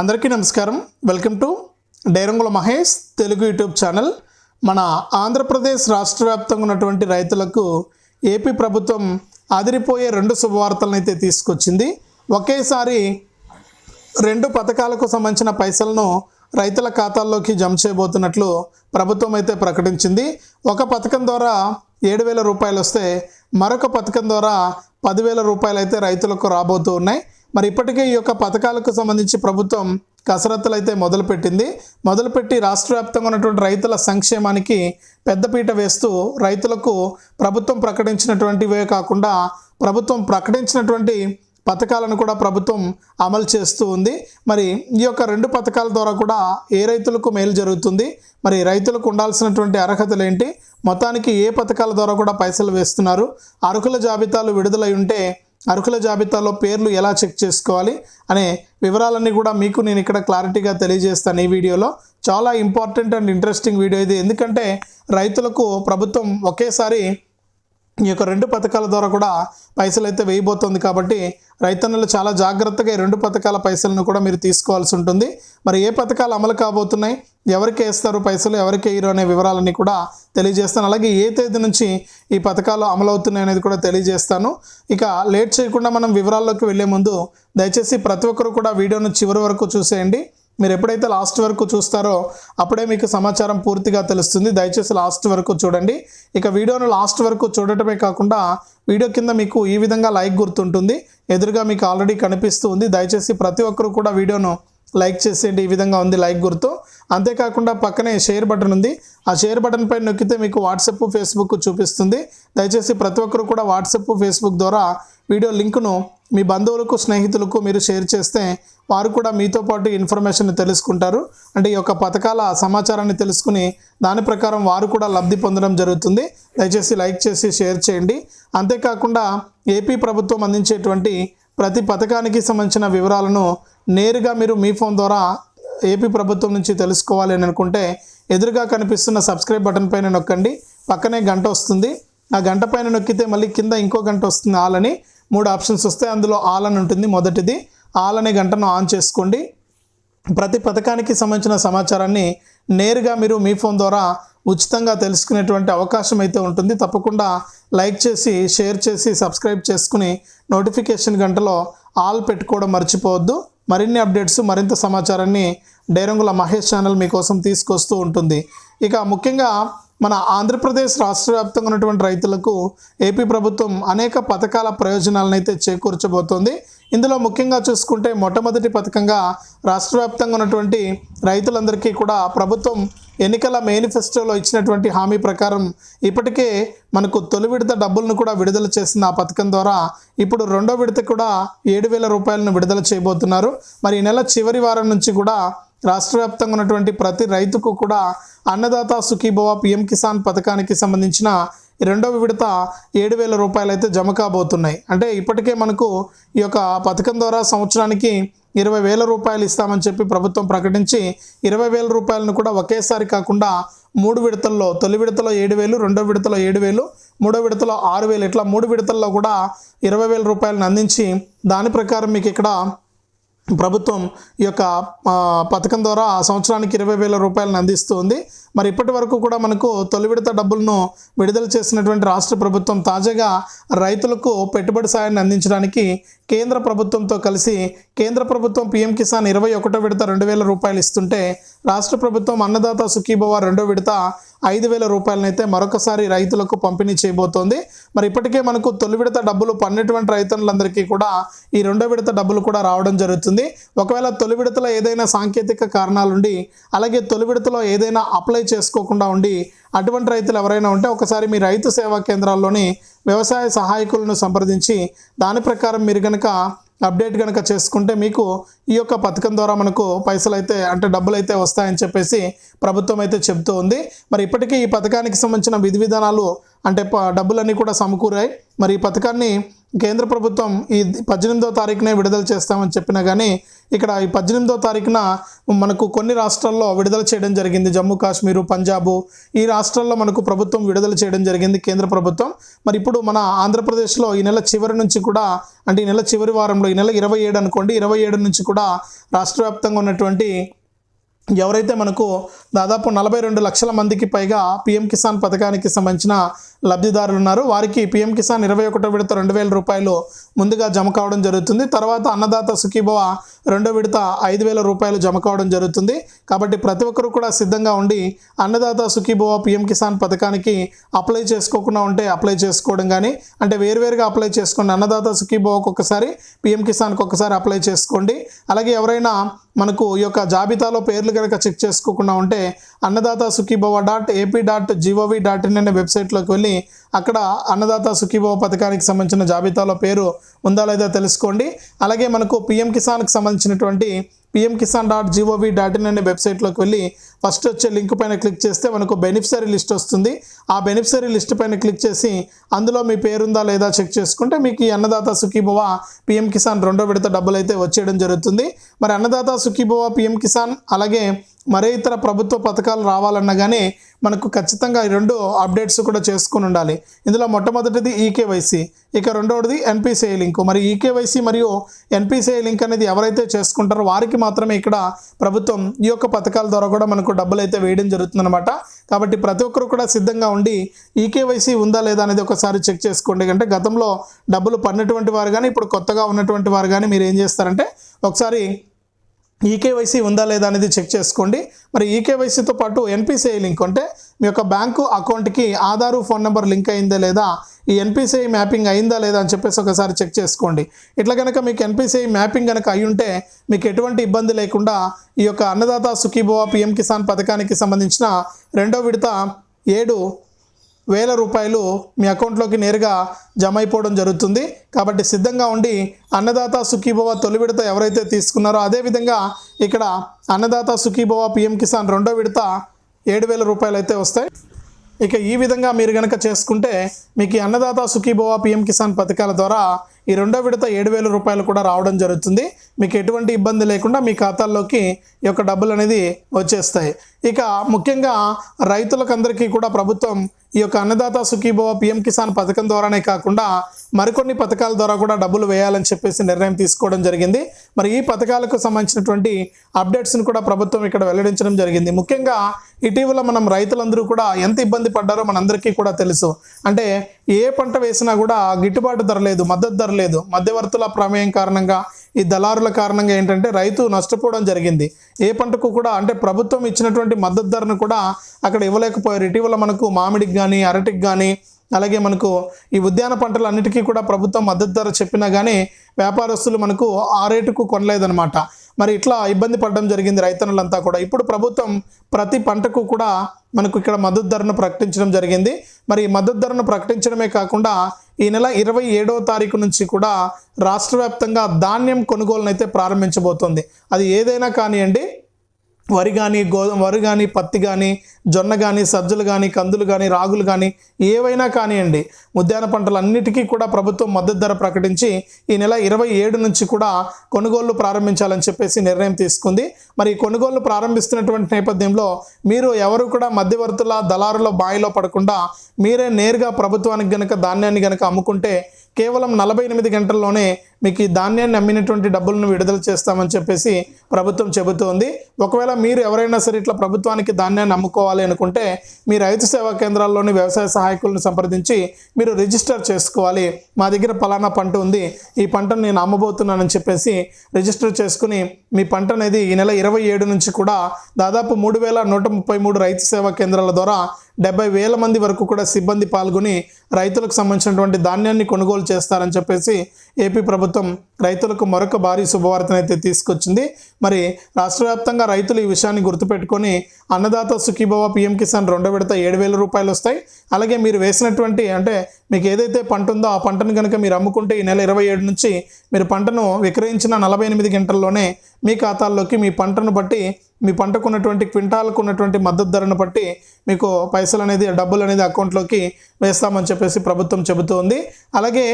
అందరికీ నమస్కారం. Welcome to డైరంగుల Mahesh Telugu YouTube channel. మన ఆంధ్రప్రదేశ్ రాష్ట్ర వ్యాప్తంగా ఉన్నటువంటి రైతులకు ఏపీ ప్రభుత్వం అదిరిపోయే రెండు శుభవార్తలను అయితే తీసుకొచ్చింది. ఒకేసారి రెండు పథకాలకు సంబంధించిన పైసలను రైతుల ఖాతాల్లోకి జమ చేయబోతున్నట్లు ప్రభుత్వం అయితే ప్రకటించింది. ఒక పథకం ద్వారా ఏడు వేల రూపాయలు వస్తే మరొక పథకం ద్వారా పదివేల రూపాయలు అయితే రైతులకు రాబోతూ ఉన్నాయి. మరి ఇప్పటికే ఈ యొక్క పథకాలకు సంబంధించి ప్రభుత్వం కసరత్తులు అయితే మొదలుపెట్టింది. మొదలుపెట్టి రాష్ట్ర వ్యాప్తంగా ఉన్నటువంటి రైతుల సంక్షేమానికి పెద్దపీట వేస్తూ రైతులకు ప్రభుత్వం ప్రకటించినటువంటివే కాకుండా ప్రభుత్వం ప్రకటించినటువంటి పథకాలను కూడా ప్రభుత్వం అమలు చేస్తూ ఉంది. మరి ఈ యొక్క రెండు పథకాల ద్వారా కూడా ఏ రైతులకు మేలు జరుగుతుంది? మరి రైతులకు ఉండాల్సినటువంటి అర్హతలు ఏంటి? మొత్తానికి ఏ పథకాల ద్వారా కూడా పైసలు వేస్తున్నారు? అర్హుల జాబితాలు విడుదలై ఉంటే అర్హుల జాబితాలో పేర్లు ఎలా చెక్ చేసుకోవాలి అనే వివరాలన్నీ కూడా మీకు నేను ఇక్కడ క్లారిటీగా తెలియజేస్తాను ఈ వీడియోలో. చాలా ఇంపార్టెంట్ అండ్ ఇంట్రెస్టింగ్ వీడియో ఇది. ఎందుకంటే రైతులకు ప్రభుత్వం ఒకేసారి ఈ యొక్క రెండు పథకాల ద్వారా కూడా పైసలు అయితే వేయబోతోంది కాబట్టి రైతన్నులు చాలా జాగ్రత్తగా ఈ రెండు పథకాల పైసలను కూడా మీరు తీసుకోవాల్సి ఉంటుంది. మరి ఏ పథకాలు అమలు కాబోతున్నాయి? ఎవరికి వేస్తారు పైసలు? ఎవరికి వేయరు అనే వివరాలన్నీ కూడా తెలియజేస్తాను. అలాగే ఏ తేదీ నుంచి ఈ పథకాలు అమలు అవుతున్నాయి అనేది కూడా తెలియజేస్తాను. ఇక లేట్ చేయకుండా మనం వివరాల్లోకి వెళ్ళే ముందు దయచేసి ప్రతి ఒక్కరు కూడా వీడియోను చివరి వరకు చూసేయండి. మీరు ఎప్పుడైతే లాస్ట్ వరకు చూస్తారో అప్పుడే మీకు సమాచారం పూర్తిగా తెలుస్తుంది. దయచేసి లాస్ట్ వరకు చూడండి. ఇక వీడియోను లాస్ట్ వరకు చూడటమే కాకుండా వీడియో కింద మీకు ఈ విధంగా లైక్ గుర్తుంటుంది. ఎదురుగా మీకు ఆల్రెడీ కనిపిస్తూ ఉంది. దయచేసి ప్రతి ఒక్కరు కూడా వీడియోను లైక్ చేసేయండి. ఈ విధంగా ఉంది లైక్ గుర్తు. అంతేకాకుండా పక్కనే షేర్ బటన్ ఉంది. ఆ షేర్ బటన్ పై నొక్కితే మీకు వాట్సాప్ ఫేస్బుక్ చూపిస్తుంది. దయచేసి ప్రతి ఒక్కరు కూడా వాట్సాప్ ఫేస్బుక్ ద్వారా వీడియో లింకును మీ బంధువులకు స్నేహితులకు మీరు షేర్ చేస్తే వారు కూడా మీతో పాటు ఇన్ఫర్మేషన్ తెలుసుకుంటారు. అంటే ఈ యొక్క పథకాల సమాచారాన్ని తెలుసుకుని దాని ప్రకారం వారు కూడా లబ్ధి పొందడం జరుగుతుంది. దయచేసి లైక్ చేసి షేర్ చేయండి. అంతేకాకుండా ఏపీ ప్రభుత్వం అందించేటువంటి ప్రతి పథకానికి సంబంధించిన వివరాలను నేరుగా మీరు మీ ఫోన్ ద్వారా ఏపీ ప్రభుత్వం నుంచి తెలుసుకోవాలి అని అనుకుంటే ఎదురుగా కనిపిస్తున్న సబ్స్క్రైబ్ బటన్ పైన నొక్కండి. పక్కనే గంట వస్తుంది. ఆ గంట పైన నొక్కితే మళ్ళీ కింద ఇంకో గంట వస్తుంది ఆలని మూడు ఆప్షన్స్ వస్తాయి. అందులో ఆల్ అని ఉంటుంది మొదటిది. ఆల్ అనే గంటను ఆన్ చేసుకోండి. ప్రతి పథకానికి సంబంధించిన సమాచారాన్ని నేరుగా మీరు మీ ఫోన్ ద్వారా ఉచితంగా తెలుసుకునేటువంటి అవకాశం అయితే ఉంటుంది. తప్పకుండా లైక్ చేసి షేర్ చేసి సబ్స్క్రైబ్ చేసుకుని నోటిఫికేషన్ గంటలో ఆల్ పెట్టుకోవడం మర్చిపోవద్దు. మరిన్ని అప్డేట్స్ మరింత సమాచారాన్ని డైరంగుల మహేష్ ఛానల్ మీకోసం తీసుకొస్తూ ఉంటుంది. ఇక ముఖ్యంగా మన ఆంధ్రప్రదేశ్ రాష్ట్ర వ్యాప్తంగా ఉన్నటువంటి రైతులకు ఏపీ ప్రభుత్వం అనేక పథకాల ప్రయోజనాలను అయితే చేకూర్చబోతోంది. ఇందులో ముఖ్యంగా చూసుకుంటే మొట్టమొదటి పథకంగా రాష్ట్ర వ్యాప్తంగా ఉన్నటువంటి రైతులందరికీ కూడా ప్రభుత్వం ఎన్నికల మేనిఫెస్టోలో ఇచ్చినటువంటి హామీ ప్రకారం ఇప్పటికే మనకు తొలి విడత డబ్బులను కూడా విడుదల చేసిన ఆ పథకం ద్వారా ఇప్పుడు రెండో విడత కూడా ఏడు వేల రూపాయలను విడుదల చేయబోతున్నారు. మరి ఈ నెల చివరి వారం నుంచి కూడా రాష్ట్ర వ్యాప్తంగా ఉన్నటువంటి ప్రతి రైతుకు కూడా అన్నదాత సుఖీభవ పిఎం కిసాన్ పథకానికి సంబంధించిన రెండవ విడత ఏడు వేల రూపాయలు అయితే జమ కాబోతున్నాయి. అంటే ఇప్పటికే మనకు ఈ యొక్క పథకం ద్వారా సంవత్సరానికి ఇరవై వేల రూపాయలు ఇస్తామని చెప్పి ప్రభుత్వం ప్రకటించి ఇరవై వేల రూపాయలను కూడా ఒకేసారి కాకుండా మూడు విడతల్లో తొలి విడతలో ఏడు వేలు రెండో విడతలో ఏడు వేలు మూడో విడతలో ఆరు వేలు ఇట్లా మూడు విడతల్లో కూడా ఇరవై వేల రూపాయలను అందించి దాని ప్రకారం మీకు ఇక్కడ ప్రభుత్వం ఈ యొక్క పథకం ద్వారా ఆ సంవత్సరానికి ఇరవై వేల రూపాయలను అందిస్తుంది. మరి ఇప్పటి వరకు కూడా మనకు తొలి విడత డబ్బులను విడుదల చేసినటువంటి రాష్ట్ర ప్రభుత్వం తాజాగా రైతులకు పెట్టుబడి సాయాన్ని అందించడానికి కేంద్ర ప్రభుత్వంతో కలిసి కేంద్ర ప్రభుత్వం పీఎం కిసాన్ ఇరవై ఒకటో విడత రెండు వేల రూపాయలు ఇస్తుంటే రాష్ట్ర ప్రభుత్వం అన్నదాత సుఖీభవ రెండో విడత ఐదు వేల రూపాయలనైతే మరొకసారి రైతులకు పంపిణీ చేయబోతోంది. మరి ఇప్పటికే మనకు తొలి విడత డబ్బులు పన్నెటువంటి రైతులందరికీ కూడా ఈ రెండో విడత డబ్బులు కూడా రావడం జరుగుతుంది. ఒకవేళ తొలి విడతలో ఏదైనా సాంకేతిక కారణాలుండి అలాగే తొలి విడతలో ఏదైనా అప్లై చేసుకోకుండా ఉండి అటువంటి రైతులు ఎవరైనా ఉంటే ఒకసారి మీ రైతు సేవా కేంద్రాల్లోని వ్యవసాయ సహాయకులను సంప్రదించి దాని ప్రకారం మీరు కనుక అప్డేట్ కనుక చేసుకుంటే మీకు ఈ యొక్క పథకం ద్వారా మనకు పైసలు అయితే అంటే డబ్బులు అయితే వస్తాయని చెప్పేసి ప్రభుత్వం అయితే చెబుతూ ఉంది. మరి ఇప్పటికీ ఈ పథకానికి సంబంధించిన విధి విధానాలు అంటే డబ్బులన్నీ కూడా సమకూరాయి. మరి ఈ పథకాన్ని కేంద్ర ప్రభుత్వం ఈ పద్దెనిమిదో తారీఖునే విడుదల చేస్తామని చెప్పినా కానీ ఇక్కడ ఈ పద్దెనిమిదో తారీఖున మనకు కొన్ని రాష్ట్రాల్లో విడుదల చేయడం జరిగింది. జమ్మూ కాశ్మీరు పంజాబు ఈ రాష్ట్రాల్లో మనకు ప్రభుత్వం విడుదల చేయడం జరిగింది కేంద్ర ప్రభుత్వం. మరి ఇప్పుడు మన ఆంధ్రప్రదేశ్లో ఈ నెల చివరి నుంచి కూడా అంటే ఈ నెల చివరి వారంలో ఈ నెల ఇరవై ఏడు అనుకోండి ఇరవై ఏడు నుంచి కూడా రాష్ట్ర వ్యాప్తంగా ఉన్నటువంటి ఎవరైతే మనకు దాదాపు నలభై రెండు లక్షల మందికి పైగా పిఎం కిసాన్ పథకానికి సంబంధించిన లబ్ధిదారులు ఉన్నారు. వారికి పీఎం కిసాన్ ఇరవై ఒకటో విడత రెండు వేల రూపాయలు ముందుగా జమ కావడం జరుగుతుంది. తర్వాత అన్నదాత సుఖీభవ రెండో విడత ఐదు వేల రూపాయలు జమ కావడం జరుగుతుంది. కాబట్టి ప్రతి ఒక్కరు కూడా సిద్ధంగా ఉండి అన్నదాత సుఖీభవ పీఎం కిసాన్ పథకానికి అప్లై చేసుకోకుండా ఉంటే అప్లై చేసుకోవడం కానీ అంటే వేరువేరుగా అప్లై చేసుకోండి అన్నదాత సుఖీభవకు ఒకసారి పీఎం కిసాన్కి ఒకసారి అప్లై చేసుకోండి. అలాగే ఎవరైనా మనకు ఈ యొక్క జాబితాలో పేర్లు కనుక చెక్ చేసుకోకుండా ఉంటే Annadata Sukhibhava dot AP dot GOV dot IN అనే వెబ్సైట్లోకి వెళ్ళి అక్కడ అన్నదాత సుఖీభవ పథకానికి సంబంధించిన జాబితాలో పేరు ఉందా లేదా తెలుసుకోండి. అలాగే మనకు పిఎం కిసాన్కి సంబంధించినటువంటి PM Kisan dot GOV dot IN అనే వెబ్సైట్లోకి వెళ్ళి ఫస్ట్ వచ్చే లింక్ పైన క్లిక్ చేస్తే మనకు బెనిఫిషరీ లిస్ట్ వస్తుంది. ఆ బెనిఫిషరీ లిస్ట్ పైన క్లిక్ చేసి అందులో మీ పేరుందా లేదా చెక్ చేసుకుంటే మీకు ఈ అన్నదాత సుఖీభవ పిఎం కిసాన్ రెండో విడత డబ్బులు అయితే వచ్చేయడం జరుగుతుంది. మరి అన్నదాత సుఖీభవ పిఎం కిసాన్ అలాగే మరే ఇతర ప్రభుత్వ పథకాలు రావాలన్నా కానీ మనకు ఖచ్చితంగా ఈ రెండు అప్డేట్స్ కూడా చేసుకుని ఉండాలి. ఇందులో మొట్టమొదటిది ఈకేవైసీ. ఇక రెండవది ఎన్పిసిఐ లింక్. మరి ఈకేవైసీ మరియు ఎన్పిసిఐ లింక్ అనేది ఎవరైతే చేసుకుంటారో వారికి మాత్రమే ఇక్కడ ప్రభుత్వం ఈ యొక్క పథకాల ద్వారా కూడా మనకు డబ్బులు అయితే వేయడం జరుగుతుందన్నమాట. కాబట్టి ప్రతి ఒక్కరు కూడా సిద్ధంగా ఉండి ఈకేవైసీ ఉందా లేదా అనేది ఒకసారి చెక్ చేసుకోండి. అంటే గతంలో డబ్బులు పడినటువంటి వారు కానీ ఇప్పుడు కొత్తగా ఉన్నటువంటి వారు కానీ మీరు ఏం చేస్తారంటే ఒకసారి ఈకేవైసీ ఉందా లేదా అనేది చెక్ చేసుకోండి. మరి ఈకేవైసీతో పాటు ఎన్పిసిఐ లింక్ ఉంటే మీ యొక్క బ్యాంకు అకౌంట్కి ఆధారు ఫోన్ నెంబర్ లింక్ అయిందా లేదా ఈ ఎన్పిసిఐ మ్యాపింగ్ అయిందా లేదా అని చెప్పేసి ఒకసారి చెక్ చేసుకోండి. ఇట్లా కనుక మీకు ఎన్పిసిఐ మ్యాపింగ్ కనుక అయి ఉంటే మీకు ఎటువంటి ఇబ్బంది లేకుండా ఈ యొక్క అన్నదాత సుఖీభవ పిఎం కిసాన్ పథకానికి సంబంధించిన రెండో విడత ఏడు వేల రూపాయలు మీ అకౌంట్లోకి నేరుగా జమ అయిపోవడం జరుగుతుంది. కాబట్టి సిద్ధంగా ఉండి అన్నదాత సుఖీభవ తొలి విడత ఎవరైతే తీసుకున్నారో అదేవిధంగా ఇక్కడ అన్నదాత సుఖీభవ పిఎం కిసాన్ రెండో విడత ఏడు వేల రూపాయలు అయితే వస్తాయి. ఇక ఈ విధంగా మీరు కనుక చేసుకుంటే మీకు అన్నదాత సుఖీభవ పిఎం కిసాన్ పథకాల ద్వారా ఈ రెండో విడత ఏడు వేల రూపాయలు కూడా రావడం జరుగుతుంది. మీకు ఎటువంటి ఇబ్బంది లేకుండా మీ ఖాతాల్లోకి ఈ యొక్క డబ్బులు అనేది వచ్చేస్తాయి. ఇక ముఖ్యంగా రైతులకందరికీ కూడా ప్రభుత్వం ఈ యొక్క అన్నదాత సుఖీభవ పిఎం కిసాన్ పథకం ద్వారానే కాకుండా మరికొన్ని పథకాల ద్వారా కూడా డబ్బులు వేయాలని చెప్పేసి నిర్ణయం తీసుకోవడం జరిగింది. మరి ఈ పథకాలకు సంబంధించినటువంటి అప్డేట్స్ను కూడా ప్రభుత్వం ఇక్కడ వెల్లడించడం జరిగింది. ముఖ్యంగా ఇటీవల మనం రైతులందరూ కూడా ఎంత ఇబ్బంది పడ్డారో మనందరికీ కూడా తెలుసు. అంటే ఏ పంట వేసినా కూడా గిట్టుబాటు ధర లేదు మద్దతు ధర లేదు. మధ్యవర్తుల ప్రమేయం కారణంగా ఈ దళారుల కారణంగా ఏంటంటే రైతు నష్టపోవడం జరిగింది. ఏ పంటకు కూడా అంటే ప్రభుత్వం ఇచ్చినటువంటి మద్దతు ధరను కూడా అక్కడ ఇవ్వలేకపోయారు. ఇటీవల మనకు మామిడికి కానీ అరటికి కానీ అలాగే మనకు ఈ ఉద్యాన పంటలు అన్నిటికీ కూడా ప్రభుత్వం మద్దతు ధర చెప్పినా కానీ వ్యాపారస్తులు మనకు ఆ రేటుకు కొనలేదన్నమాట. మరి ఇట్లా ఇబ్బంది పడడం జరిగింది రైతన్నులంతా కూడా. ఇప్పుడు ప్రభుత్వం ప్రతి పంటకు కూడా మనకు ఇక్కడ మద్దతు ధరను ప్రకటించడం జరిగింది. మరి ఈ మద్దతు ధరను ప్రకటించడమే కాకుండా ఈ నెల ఇరవై ఏడవ తారీఖు నుంచి కూడా రాష్ట్ర వ్యాప్తంగా ధాన్యం కొనుగోలునైతే ప్రారంభించబోతోంది. అది ఏదైనా కానివ్వండి వరి కానీ గో వరి కానీ పత్తి కానీ జొన్న కానీ సజ్జలు కానీ కందులు కానీ రాగులు కానీ ఏవైనా కానివ్వండి ఉద్యాన పంటలన్నిటికీ కూడా ప్రభుత్వం మద్దతు ధర ప్రకటించి ఈ నెల ఇరవై ఏడు నుంచి కూడా కొనుగోళ్ళు ప్రారంభించాలని చెప్పేసి నిర్ణయం తీసుకుంది. మరి ఈ కొనుగోళ్ళు ప్రారంభిస్తున్నటువంటి నేపథ్యంలో మీరు ఎవరు కూడా మధ్యవర్తుల దళారుల బాయిలో పడకుండా మీరే నేరుగా ప్రభుత్వానికి గనక ధాన్యాన్ని గనక అమ్ముకుంటే కేవలం నలభై ఎనిమిది గంటల్లోనే మీకు ఈ ధాన్యాన్ని అమ్మినటువంటి డబ్బులను విడుదల చేస్తామని చెప్పేసి ప్రభుత్వం చెబుతోంది. ఒకవేళ మీరు ఎవరైనా సరే ఇట్లా ప్రభుత్వానికి ధాన్యాన్ని అమ్ముకోవాలి అనుకుంటే మీ రైతు సేవా కేంద్రాల్లోని వ్యవసాయ సహాయకులను సంప్రదించి మీరు రిజిస్టర్ చేసుకోవాలి. మా దగ్గర పలానా పంట ఉంది. ఈ పంటను నేను అమ్మబోతున్నానని చెప్పేసి రిజిస్టర్ చేసుకుని మీ పంట అనేది ఈ నెల ఇరవై ఏడు నుంచి కూడా దాదాపు మూడు వేల నూట ముప్పై మూడు రైతు సేవా కేంద్రాల ద్వారా డెబ్బై వేల మంది వరకు కూడా సిబ్బంది పాల్గొని రైతులకు సంబంధించినటువంటి ధాన్యాన్ని కొనుగోలు చేస్తారని చెప్పేసి ఏపీ ప్రభుత్వం రైతులకు మరొక భారీ శుభవార్తనైతే తీసుకొచ్చింది. మరి రాష్ట్ర వ్యాప్తంగా రైతులు ఈ విషయాన్ని గుర్తుపెట్టుకొని అన్నదాత సుఖీభవ పిఎం కిసాన్ రెండో విడత ఏడు వేల రూపాయలు వస్తాయి. అలాగే మీరు వేసినటువంటి అంటే మీకు ఏదైతే పంట ఉందో ఆ పంటను కనుక మీరు అమ్ముకుంటే ఈ నెల ఇరవై ఏడు నుంచి మీరు పంటను విక్రయించిన నలభై ఎనిమిది గంటల్లోనే మీ ఖాతాల్లోకి మీ పంటను బట్టి మీ పంటకు ఉన్నటువంటి క్వింటాలకు ఉన్నటువంటి మద్దతు ధరను బట్టి మీకు పైసలు అనేది డబ్బులు అనేది అకౌంట్లోకి వేస్తామని చెప్పేసి ప్రభుత్వం చెబుతోంది. అలాగే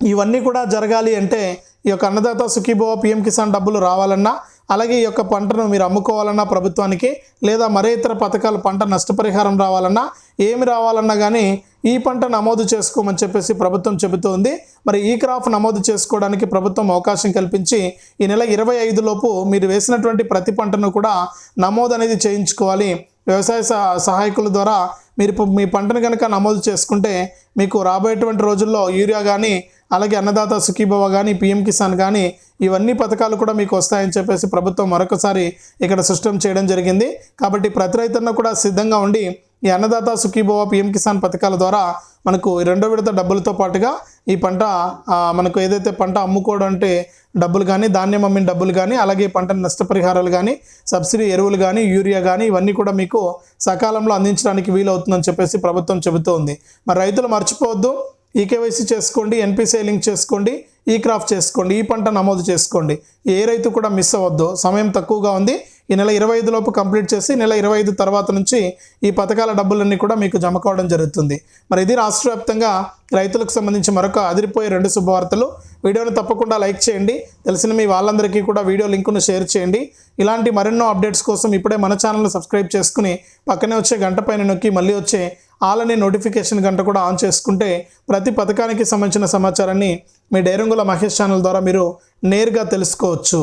ఇవన్నీ కూడా జరగాలి అంటే ఈ యొక్క అన్నదాత సుఖీభవ పిఎం కిసాన్ డబ్బులు రావాలన్నా అలాగే ఈ యొక్క పంటను మీరు అమ్ముకోవాలన్నా ప్రభుత్వానికి లేదా మరే ఇతర పథకాలు పంట నష్టపరిహారం రావాలన్నా ఏమి రావాలన్నా కానీ ఈ పంట నమోదు చేసుకోమని చెప్పేసి ప్రభుత్వం చెబుతోంది. మరి ఈ క్రాప్ నమోదు చేసుకోవడానికి ప్రభుత్వం అవకాశం కల్పించి ఈ నెల ఇరవై లోపు మీరు వేసినటువంటి ప్రతి పంటను కూడా నమోదు అనేది చేయించుకోవాలి. వ్యవసాయ సహ- సహాయకుల ద్వారా మీరు మీ పంటను కనుక నమోదు చేసుకుంటే మీకు రాబోయేటువంటి రోజుల్లో యూరియా కానీ అలాగే అన్నదాత సుఖీభవ కానీ పిఎం కిసాన్ కానీ ఇవన్నీ పథకాలు కూడా మీకు వస్తాయని చెప్పేసి ప్రభుత్వం మరొకసారి ఇక్కడ సృష్టం చేయడం జరిగింది. కాబట్టి ప్రతి రైతన్న కూడా సిద్ధంగా ఉండి ఈ అన్నదాత సుఖీభవ పిఎం కిసాన్ పథకాల ద్వారా మనకు రెండో విడత డబ్బులతో పాటుగా ఈ పంట మనకు ఏదైతే పంట అమ్ముకోవడం అంటే డబ్బులు కానీ ధాన్యం అమ్మిన డబ్బులు కానీ అలాగే పంట నష్టపరిహారాలు కానీ సబ్సిడీ ఎరువులు కానీ యూరియా కానీ ఇవన్నీ కూడా మీకు సకాలంలో అందించడానికి వీలవుతుందని చెప్పేసి ప్రభుత్వం చెబుతోంది. మరి రైతులు మర్చిపోవద్దు. ఈకేవైసీ చేసుకోండి ఎన్పిసిఐ లింక్ చేసుకోండి ఈ క్రాఫ్ట్ చేసుకోండి ఈ పంట నమోదు చేసుకోండి. ఏ రైతు కూడా మిస్ అవ్వద్దు. సమయం తక్కువగా ఉంది. ఈ నెల ఇరవై ఐదు లోపు కంప్లీట్ చేసి నెల ఇరవై ఐదు తర్వాత నుంచి ఈ పథకాల డబ్బులన్నీ కూడా మీకు జమ కావడం జరుగుతుంది. మరి ఇది రాష్ట్ర వ్యాప్తంగా రైతులకు సంబంధించి మరొక అదిరిపోయే రెండు శుభవార్తలు. వీడియోని తప్పకుండా లైక్ చేయండి. తెలిసిన మీ వాళ్ళందరికీ కూడా వీడియో లింకును షేర్ చేయండి. ఇలాంటి మరెన్నో అప్డేట్స్ కోసం ఇప్పుడే మన ఛానల్ను సబ్స్క్రైబ్ చేసుకుని పక్కనే వచ్చే గంట పైన నొక్కి మళ్ళీ వచ్చే ఆలనే నోటిఫికేషన్ గంట కూడా ఆన్ చేసుకుంటే ప్రతి పథకానికి సంబంధించిన సమాచారాన్ని మీ డైరంగుల మహేష్ ఛానల్ ద్వారా మీరు నేరుగా తెలుసుకోవచ్చు.